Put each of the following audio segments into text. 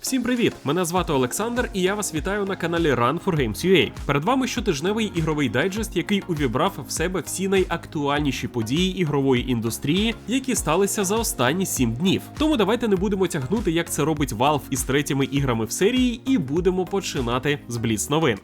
Всім привіт! Мене звати Олександр, і я вас вітаю на каналі Run for Games UA. Перед вами щотижневий ігровий дайджест, який увібрав в себе всі найактуальніші події ігрової індустрії, які сталися за останні 7 днів. Тому давайте не будемо тягнути, як це робить Valve із третіми іграми в серії, і будемо починати з Бліц новин.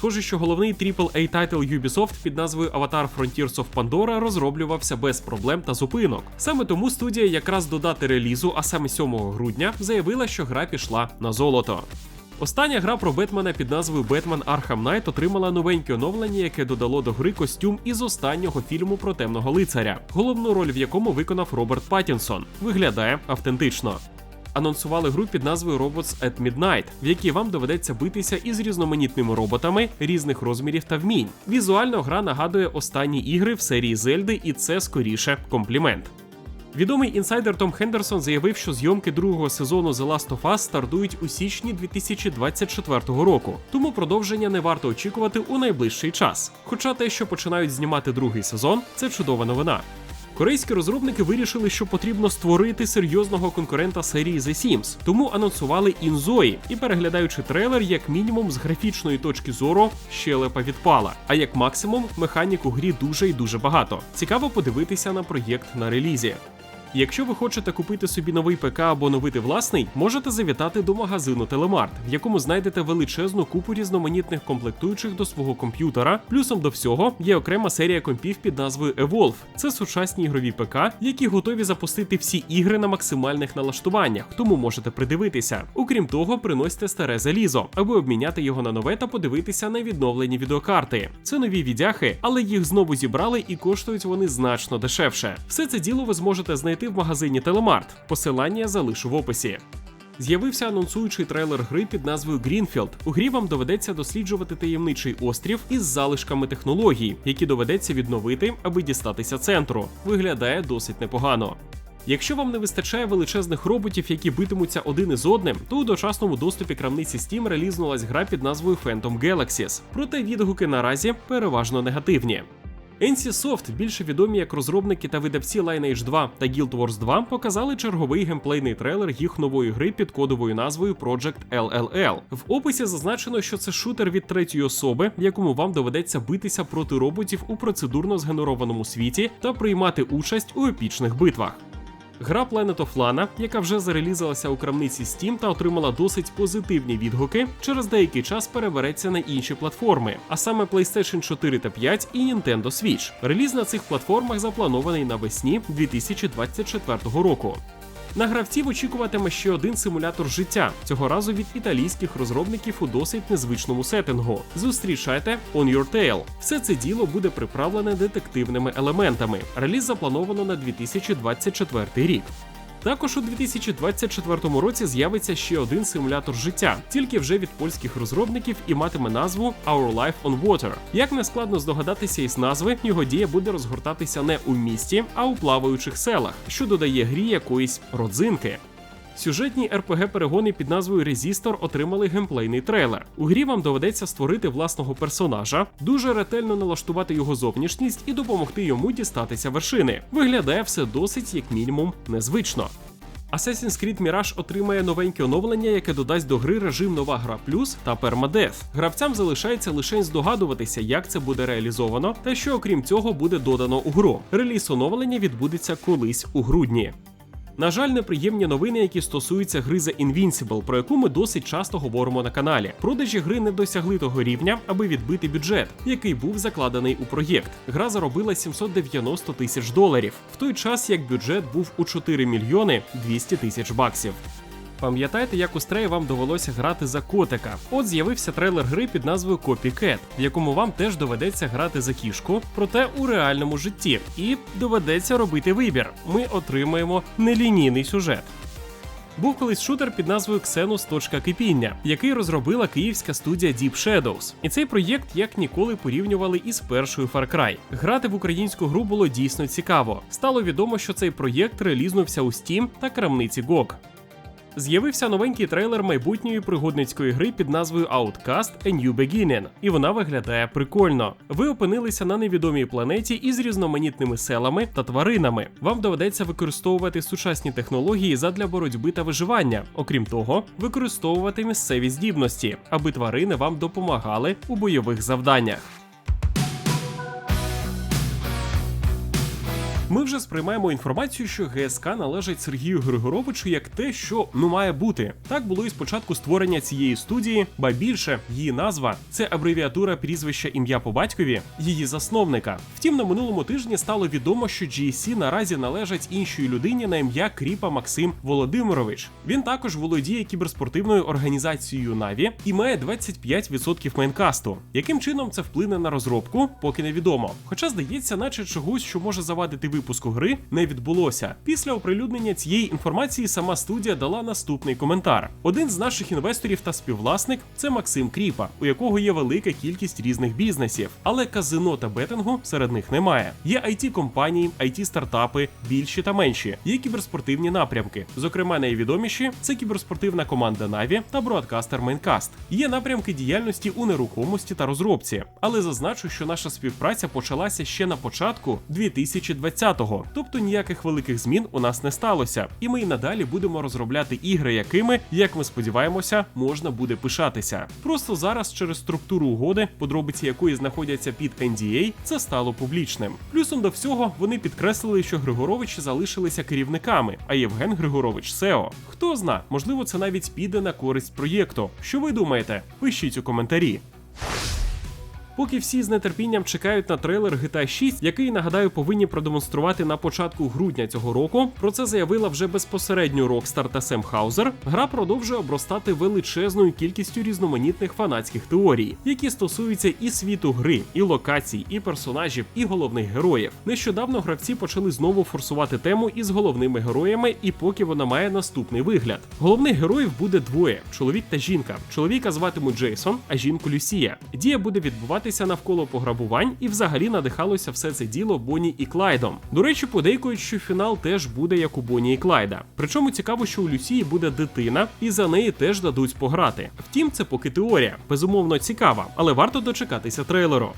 Схоже, що головний AAA тайтл Ubisoft під назвою Avatar Frontiers of Pandora розроблювався без проблем та зупинок. Саме тому студія якраз до дати релізу, а саме 7 грудня, заявила, що гра пішла на золото. Остання гра про Бетмена під назвою Бетмен Arkham Knight отримала новеньке оновлення, яке додало до гри костюм із останнього фільму про темного лицаря, головну роль в якому виконав Роберт Паттінсон. Виглядає автентично анонсували гру під назвою Robots at Midnight, в якій вам доведеться битися із різноманітними роботами різних розмірів та вмінь. Візуально гра нагадує останні ігри в серії Зельди, і це скоріше комплімент. Відомий інсайдер Том Хендерсон заявив, що зйомки другого сезону The Last of Us стартують у січні 2024 року, тому продовження не варто очікувати у найближчий час. Хоча те, що починають знімати другий сезон, це чудова новина. Корейські розробники вирішили, що потрібно створити серйозного конкурента серії The Sims, тому анонсували інзої і переглядаючи трейлер, як мінімум з графічної точки зору щелепа відпала. А як максимум, механік у грі дуже і дуже багато. Цікаво подивитися на проєкт на релізі. Якщо ви хочете купити собі новий ПК або оновити власний, можете завітати до магазину Телемарт, в якому знайдете величезну купу різноманітних комплектуючих до свого комп'ютера. Плюсом до всього є окрема серія компів під назвою Evolve. Це сучасні ігрові ПК, які готові запустити всі ігри на максимальних налаштуваннях, тому можете придивитися. Окрім того, приносьте старе залізо, аби обміняти його на нове та подивитися на відновлені відеокарти. Це нові відяхи, але їх знову зібрали і коштують вони значно дешевше. Все це діло ви зможете знайти в магазині Телемарт. Посилання залишу в описі. З'явився анонсуючий трейлер гри під назвою Greenfield. У грі вам доведеться досліджувати таємничий острів із залишками технологій, які доведеться відновити, аби дістатися центру. Виглядає досить непогано. Якщо вам не вистачає величезних роботів, які битимуться один із одним, то у дочасному доступі крамниці Steam релізнулась гра під назвою Phantom Galaxies. Проте відгуки наразі переважно негативні. NCSoft, більше відомі як розробники та видавці Lineage 2 та Guild Wars 2, показали черговий геймплейний трейлер їх нової гри під кодовою назвою Project LLL. В описі зазначено, що це шутер від третьої особи, в якому вам доведеться битися проти роботів у процедурно згенерованому світі та приймати участь у епічних битвах. Гра Planet of Lana, яка вже зарелізалася у крамниці Steam та отримала досить позитивні відгуки, через деякий час перебереться на інші платформи, а саме PlayStation 4 та 5 і Nintendo Switch. Реліз на цих платформах запланований навесні 2024 року. На гравців очікуватиме ще один симулятор життя, цього разу від італійських розробників у досить незвичному сеттингу. Зустрічайте On Your Tail. Все це діло буде приправлене детективними елементами. Реліз заплановано на 2024 рік. Також у 2024 році з'явиться ще один симулятор життя, тільки вже від польських розробників і матиме назву Our Life on Water. Як не складно здогадатися із назви, його дія буде розгортатися не у місті, а у плаваючих селах, що додає грі якоїсь родзинки. Сюжетні rpg перегони під назвою Resistor отримали геймплейний трейлер. У грі вам доведеться створити власного персонажа, дуже ретельно налаштувати його зовнішність і допомогти йому дістатися вершини. Виглядає все досить, як мінімум, незвично. Assassin's Creed Mirage отримає новеньке оновлення, яке додасть до гри режим Нова Гра Плюс та Permadeath. Гравцям залишається лише здогадуватися, як це буде реалізовано, та що окрім цього буде додано у гру. Реліз оновлення відбудеться колись у грудні. На жаль, неприємні новини, які стосуються гри The Invincible, про яку ми досить часто говоримо на каналі. Продажі гри не досягли того рівня, аби відбити бюджет, який був закладений у проєкт. Гра заробила 790 тисяч доларів, в той час як бюджет був у 4 мільйони 200 тисяч баксів. Пам'ятаєте, як у Стрей вам довелося грати за котика? От з'явився трейлер гри під назвою Copycat, в якому вам теж доведеться грати за кішку, проте у реальному житті, і доведеться робити вибір. Ми отримаємо нелінійний сюжет. Був колись шутер під назвою. Точка кипіння, який розробила київська студія Deep Shadows. І цей проєкт як ніколи порівнювали із першою Far Cry. Грати в українську гру було дійсно цікаво. Стало відомо, що цей проєкт релізнувся у Steam та крамниці GOG. З'явився новенький трейлер майбутньої пригодницької гри під назвою Outcast A New Beginning, і вона виглядає прикольно. Ви опинилися на невідомій планеті із різноманітними селами та тваринами. Вам доведеться використовувати сучасні технології задля боротьби та виживання. Окрім того, використовувати місцеві здібності, аби тварини вам допомагали у бойових завданнях. Ми вже сприймаємо інформацію, що ГСК належить Сергію Григоровичу як те, що ну має бути. Так було і спочатку створення цієї студії, ба більше її назва це абревіатура прізвища ім'я по батькові, її засновника. Втім, на минулому тижні стало відомо, що GSC наразі належать іншій людині на ім'я Кріпа Максим Володимирович. Він також володіє кіберспортивною організацією Наві і має 25% мейнкасту. Яким чином це вплине на розробку, поки невідомо. Хоча здається, наче чогось, що може завадити випуску гри, не відбулося. Після оприлюднення цієї інформації сама студія дала наступний коментар: один з наших інвесторів та співвласник це Максим Кріпа, у якого є велика кількість різних бізнесів, але казино та бетингу серед них немає. Є it компанії, it стартапи, більші та менші. Є кіберспортивні напрямки. Зокрема, найвідоміші це кіберспортивна команда Наві та бродкастер Майнкаст. Є напрямки діяльності у нерухомості та розробці, але зазначу, що наша співпраця почалася ще на початку 2020-го, тобто ніяких великих змін у нас не сталося, і ми й надалі будемо розробляти ігри, якими, як ми сподіваємося, можна буде пишатися. Просто зараз через структуру угоди, подробиці якої знаходяться під NDA, це стало публічним. Плюсом до всього вони підкреслили, що Григоровичі залишилися керівниками, а Євген Григорович SEO. Хто зна, можливо, це навіть піде на користь проєкту. Що ви думаєте? Пишіть у коментарі. Поки всі з нетерпінням чекають на трейлер GTA 6, який нагадаю повинні продемонструвати на початку грудня цього року. Про це заявила вже безпосередньо Rockstar та Сем Хаузер. Гра продовжує обростати величезною кількістю різноманітних фанатських теорій, які стосуються і світу гри, і локацій, і персонажів, і головних героїв. Нещодавно гравці почали знову форсувати тему із головними героями, і поки вона має наступний вигляд. Головних героїв буде двоє: чоловік та жінка. Чоловіка зватимуть Джейсон, а жінку Люсія. Дія буде відбуватися навколо пограбувань, і взагалі надихалося все це діло Бонні і Клайдом. До речі, подейкують, що фінал теж буде як у Бонні і Клайда. Причому цікаво, що у Люсії буде дитина, і за неї теж дадуть пограти. Втім, це поки теорія. Безумовно цікава, але варто дочекатися трейлеру.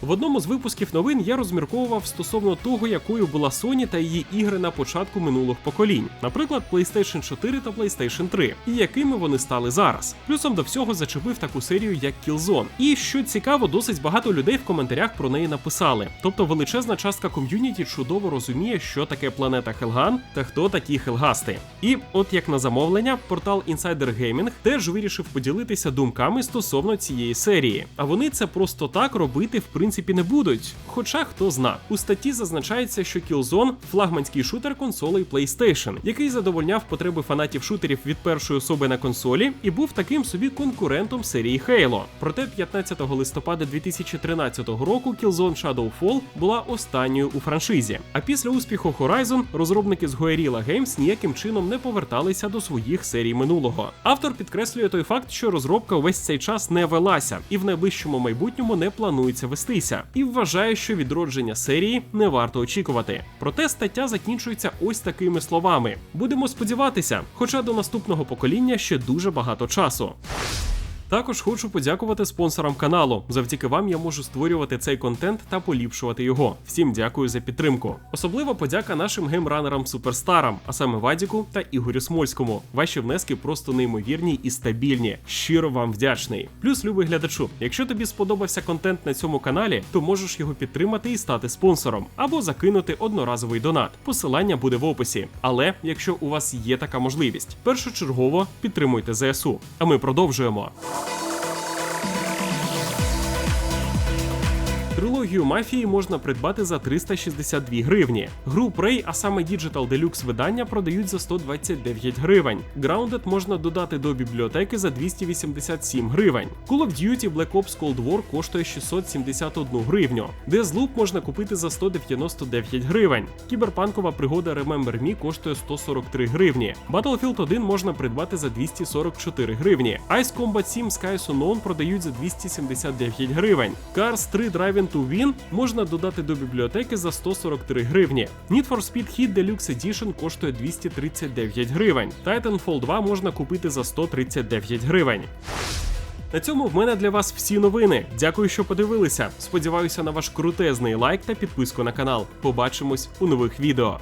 В одному з випусків новин я розмірковував стосовно того, якою була Sony та її ігри на початку минулих поколінь, наприклад, PlayStation 4 та PlayStation 3, і якими вони стали зараз. Плюсом до всього зачепив таку серію, як Killzone. І що цікаво, досить багато людей в коментарях про неї написали. Тобто величезна частка ком'юніті чудово розуміє, що таке планета Хелган та хто такі хелгасти. І от як на замовлення, портал Insider Gaming теж вирішив поділитися думками стосовно цієї серії. А вони це просто так робити в принципі принципі не будуть. Хоча хто зна, у статті зазначається, що Killzone – флагманський шутер консолей PlayStation, який задовольняв потреби фанатів шутерів від першої особи на консолі і був таким собі конкурентом серії Halo. Проте 15 листопада 2013 року Killzone Shadowfall була останньою у франшизі. А після успіху Horizon розробники з Guerrilla Games ніяким чином не поверталися до своїх серій минулого. Автор підкреслює той факт, що розробка увесь цей час не велася, і в найближчому майбутньому не планується вестися і вважає, що відродження серії не варто очікувати. Проте стаття закінчується ось такими словами: будемо сподіватися, хоча до наступного покоління ще дуже багато часу. Також хочу подякувати спонсорам каналу. Завдяки вам я можу створювати цей контент та поліпшувати його. Всім дякую за підтримку. Особливо подяка нашим геймранерам суперстарам, а саме Вадіку та Ігорю Смольському. Ваші внески просто неймовірні і стабільні. Щиро вам вдячний. Плюс, любий глядачу, якщо тобі сподобався контент на цьому каналі, то можеш його підтримати і стати спонсором або закинути одноразовий донат. Посилання буде в описі. Але якщо у вас є така можливість, першочергово підтримуйте ЗСУ. А ми продовжуємо. Трилогію мафії можна придбати за 362 гривні. Гру Prey, а саме Digital Deluxe видання, продають за 129 гривень. Grounded можна додати до бібліотеки за 287 гривень. Call of Duty Black Ops Cold War коштує 671 гривню. Deathloop можна купити за 199 гривень. Кіберпанкова пригода Remember Me коштує 143 гривні. Battlefield 1 можна придбати за 244 гривні. Ice Combat 7 Skies Unknown продають за 279 гривень. Cars 3 Driving Born to Win можна додати до бібліотеки за 143 гривні. Need for Speed Heat Deluxe Edition коштує 239 гривень. Titanfall 2 можна купити за 139 гривень. На цьому в мене для вас всі новини. Дякую, що подивилися. Сподіваюся на ваш крутезний лайк та підписку на канал. Побачимось у нових відео.